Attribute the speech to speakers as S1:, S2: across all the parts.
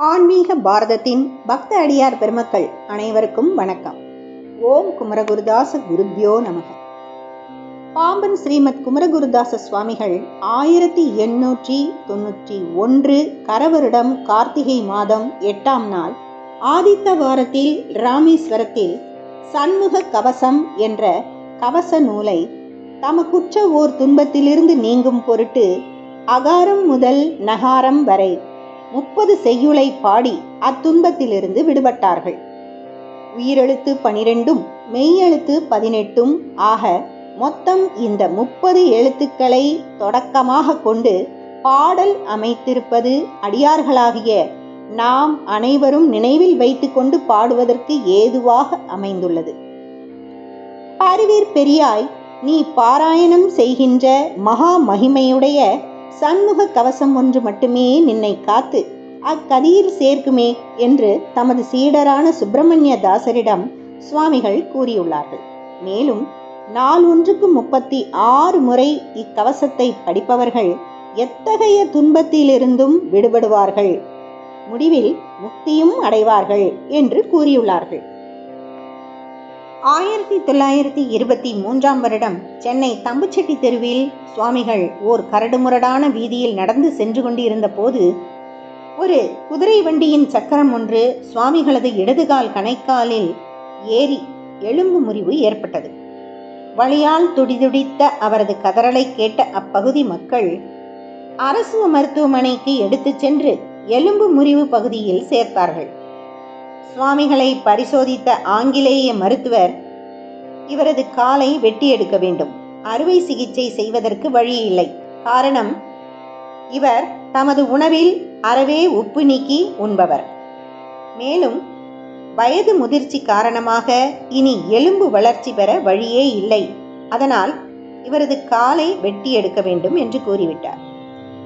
S1: ஆன்மீக பாரதத்தின் பக்த அடியார் பெருமக்கள் அனைவருக்கும் வணக்கம். ஓம் குமரகுருதாச குருத்யோ நமக. பாம்பன் ஸ்ரீமத் குமரகுருதாச சுவாமிகள் ஆயிரத்தி எண்ணூற்றி தொண்ணூற்றி ஒன்று கரவருடம் கார்த்திகை மாதம் எட்டாம் நாள் ஆதித்த வாரத்தில் ராமேஸ்வரத்தில் சண்முக கவசம் என்ற கவச நூலை தமக்குற்ற ஓர் துன்பத்திலிருந்து நீங்கும் பொருட்டு அகாரம் முதல் நகாரம் வரை முப்பது செய்யுளை பாடி அத்துன்பத்திலிருந்து விடுபட்டார்கள். உயிரெழுத்து பனிரெண்டும் மெய்யெழுத்து பதினெட்டும் ஆக மொத்தம் இந்த முப்பது எழுத்துக்களை தொடக்கமாக கொண்டு பாடல் அமைத்திருப்பது அடியார்களாகிய நாம் அனைவரும் நினைவில் வைத்துக்கொண்டு பாடுவதற்கு ஏதுவாக அமைந்துள்ளது. பாரிவீர் பெரியாய் நீ பாராயணம் செய்கின்ற மகா மகிமையுடைய சண்முக கவசம் ஒன்று மட்டுமே நின்னை காத்து அக்கதியில் சேர்க்குமே என்று தமது சீடரான சுப்பிரமணிய தாசரிடம் சுவாமிகள் கூறியுள்ளார்கள். மேலும் நாள் ஒன்றுக்கு முப்பத்தி ஆறு முறை இக்கவசத்தை படிப்பவர்கள் எத்தகைய துன்பத்திலிருந்தும் விடுபடுவார்கள்? முடிவில் முக்தியும் அடைவார்கள் என்று கூறியுள்ளார்கள். ஆயிரத்தி தொள்ளாயிரத்தி இருபத்தி மூன்றாம் வருடம் சென்னை தம்புச்செட்டி தெருவில் சுவாமிகள் ஓர் கரடுமுரடான வீதியில் நடந்து சென்று கொண்டிருந்த போது ஒரு குதிரை வண்டியின் சக்கரம் ஒன்று சுவாமிகளது இடதுகால் கணைக்காலில் ஏறி எலும்பு முறிவு ஏற்பட்டது. வழியால் துடிதுடித்த அவரது கதறலை கேட்ட அப்பகுதி மக்கள் அரசு மருத்துவமனைக்கு எடுத்துச் சென்று எலும்பு முறிவு பகுதியில் சேர்த்தார்கள். சுவாமிகளை பரிசோதித்த ஆங்கிலேய மருத்துவர் இவரது காலை வெட்டி எடுக்க வேண்டும். அறுவை சிகிச்சை செய்வதற்கு வழி இல்லை. காரணம் இவர் தமது உணவில் அறவே உப்பு நீக்கி உண்பவர். மேலும் வயது முதிர்ச்சி காரணமாக இனி எலும்பு வளர்ச்சி பெற வழியே இல்லை. அதனால் இவரது காலை வெட்டி எடுக்க வேண்டும் என்று கூறிவிட்டார்.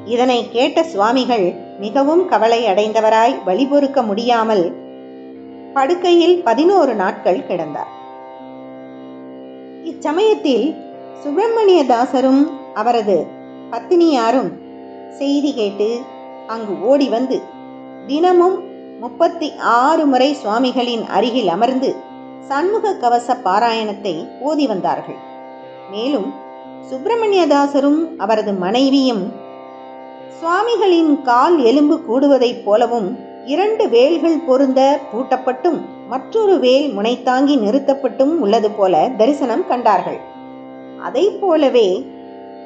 S1: இதனை கேட்ட சுவாமிகள் மிகவும் கவலை அடைந்தவராய் வழிபொறுக்க முடியாமல் படுக்கையில் பதினோரு நாட்கள் கிடந்தார். இச்சமயத்தில் சுப்பிரமணிய தாசரும் அவரது பத்தினியாரும் செய்தி கேட்டு அங்கு ஓடி வந்து தினமும் முப்பத்தி ஆறு முறை சுவாமிகளின் அருகில் அமர்ந்து சண்முக கவச பாராயணத்தை ஓதி வந்தார்கள். மேலும் சுப்பிரமணியதாசரும் அவரது மனைவியும் சுவாமிகளின் கால் எலும்பு கூடுவதைப் போலவும் இரண்டு வேல்கள் பொருந்த பூட்டப்பட்டும் மற்றொரு வேல் முனைத்தாங்கி நிறுத்தப்பட்டும் உள்ளது போல தரிசனம் கண்டார்கள். அதை போலவே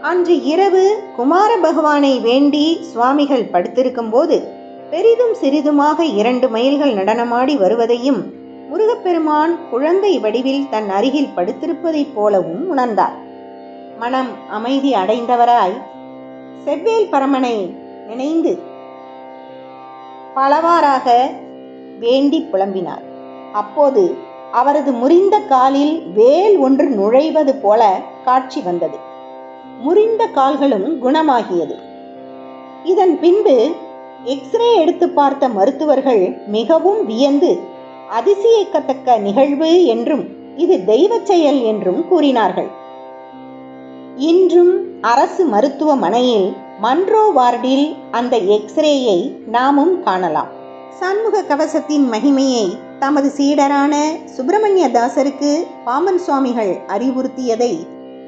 S1: அன்று இரவு குமார பகவானை வேண்டி சுவாமிகள் படுத்திருக்கும் போது பெரிதும் சிறிதுமாக இரண்டு மைல்கள் நடனமாடி வருவதையும் முருகப்பெருமான் குழந்தை வடிவில் தன் அருகில் படுத்திருப்பதைப் போலவும் உணர்ந்தார். மனம் அமைதி அடைந்தவராய் செவ்வேல் பரமனை நினைந்து பலவாறாக வேண்டி புலம்பினார். அப்போது அவரது முறிந்த காலில் வேல் ஒன்று நுழைவது போல காட்சி வந்தது. முறிந்த கால்களும் குணமாகியது. இதன் பின்பு எக்ஸ்ரே எடுத்து பார்த்த மருத்துவர்கள் மிகவும் வியந்து அதிசயிக்கத்தக்க நிகழ்வு என்றும் இது தெய்வ செயல் என்றும் கூறினார்கள். இன்றும் அரசு மருத்துவமனையில் மன்ரோ வார்டில் அந்த எக்ஸ்ரேயை நாமும் காணலாம். சண்முக கவசத்தின் மகிமையை தமது சீடரான சுப்பிரமணிய தாசருக்கு பாமன் சுவாமிகள் அறிவுறுத்தியதை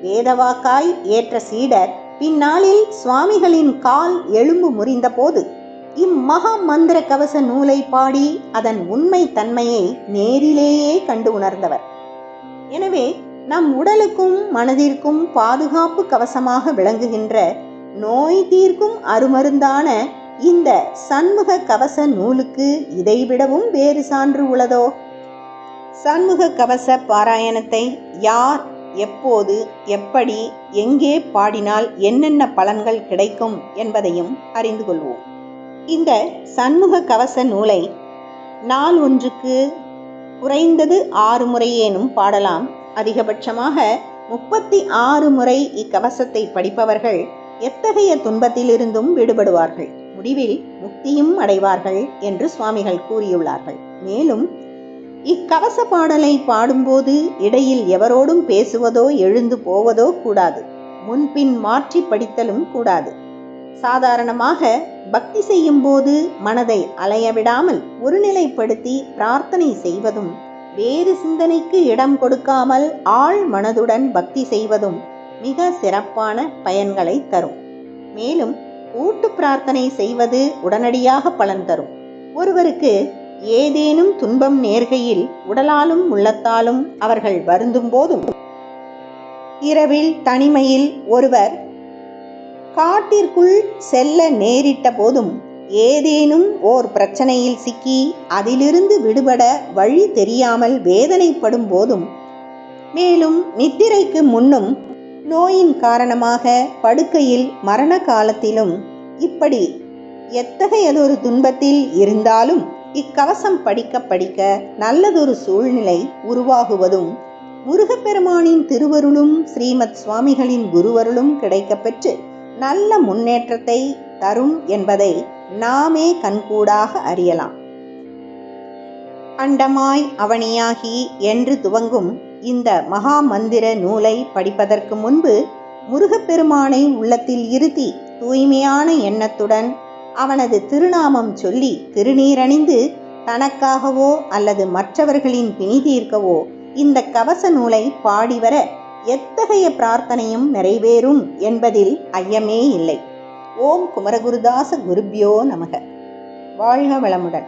S1: வேதவாக்காய் ஏற்ற சீடர் பின்னாளில் சுவாமிகளின் கால் எலும்பு முறிந்தபோது இம்மகா மந்திர கவச நூலை பாடி அதன் உண்மை தன்மையை நேரிலேயே கண்டு உணர்ந்தவர். எனவே நம் உடலுக்கும் மனதிற்கும் பாதுகாப்பு கவசமாக விளங்குகின்ற நோய் தீர்க்கும் அருமருந்தான இந்த சண்முக கவச நூலுக்கு இதைவிடவும் வேறு சான்று உள்ளதோ? சண்முக கவச பாராயணத்தை யார் எப்போது எப்படி எங்கே பாடினால் என்னென்ன பலன்கள் கிடைக்கும் என்பதையும் அறிந்து கொள்வோம். இந்த சண்முக கவச நூலை நாள் ஒன்றுக்கு குறைந்தது ஆறு முறையேனும் பாடலாம். அதிகபட்சமாக முப்பத்தி ஆறு முறை இக்கவசத்தை படிப்பவர்கள் எத்தகைய துன்பத்திலிருந்தும் விடுபடுவார்கள்? முடிவில் முக்தியும் அடைவார்கள் என்று சுவாமிகள் கூறியுள்ளார்கள். மேலும் இக்கவச பாடலை பாடும்போது இடையில் எவரோடும் பேசுவதோ எழுந்து போவதோ கூடாது. முன்பின் மாற்றி படித்தலும் கூடாது. சாதாரணமாக பக்தி செய்யும் போது மனதை அலையவிடாமல் ஒருநிலைப்படுத்தி பிரார்த்தனை செய்வதும் வேறு சிந்தனைக்கு இடம் கொடுக்காமல் ஆழ் மனதுடன் பக்தி செய்வதும் மிக சிறப்பான பயன்களை தரும். மேலும் கூட்டு பிரார்த்தனை செய்வது உடனடியாக பலன் தரும். ஒருவருக்கு ஏதேனும் துன்பம் நேர்கையில் உடலாலும் உள்ளத்தாலும் அவர்கள் வருந்தும் போதும். இரவில் தனிமையில் ஒருவர் காட்டிற்குள் செல்ல நேரிட்ட போதும் ஏதேனும் ஓர் பிரச்சனையில் சிக்கி அதிலிருந்து விடுபட வழி தெரியாமல் வேதனைப்படும் போதும். மேலும் நித்திரைக்கு முன்னும் நோயின் காரணமாக படுக்கையில் மரண காலத்திலும் இப்படி எத்தகையதொரு துன்பத்தில் இருந்தாலும் இக்கவசம் படிக்க படிக்க நல்லதொரு சூழ்நிலை உருவாகுவதும் முருகப்பெருமானின் திருவருளும் ஸ்ரீமத் சுவாமிகளின் குருவருளும் கிடைக்கப்பெற்று நல்ல முன்னேற்றத்தை தரும் என்பதை நாமே கண்கூடாக அறியலாம். அண்டமாய் அவனியாகி என்று துவங்கும் இந்த மகா மந்திர நூலை படிப்பதற்கு முன்பு முருகப்பெருமானை உள்ளத்தில் இருத்தி தூய்மையான எண்ணத்துடன் அவனது திருநாமம் சொல்லி திருநீரணிந்து தனக்காகவோ அல்லது மற்றவர்களின் பிணி தீர்க்கவோ இந்த கவச நூலை பாடிவர எத்தகைய பிரார்த்தனையும் நிறைவேறும் என்பதில் ஐயமே இல்லை. ஓம் குமரகுருதாச குருப்யோ நமக. வாழ்க வளமுடன்.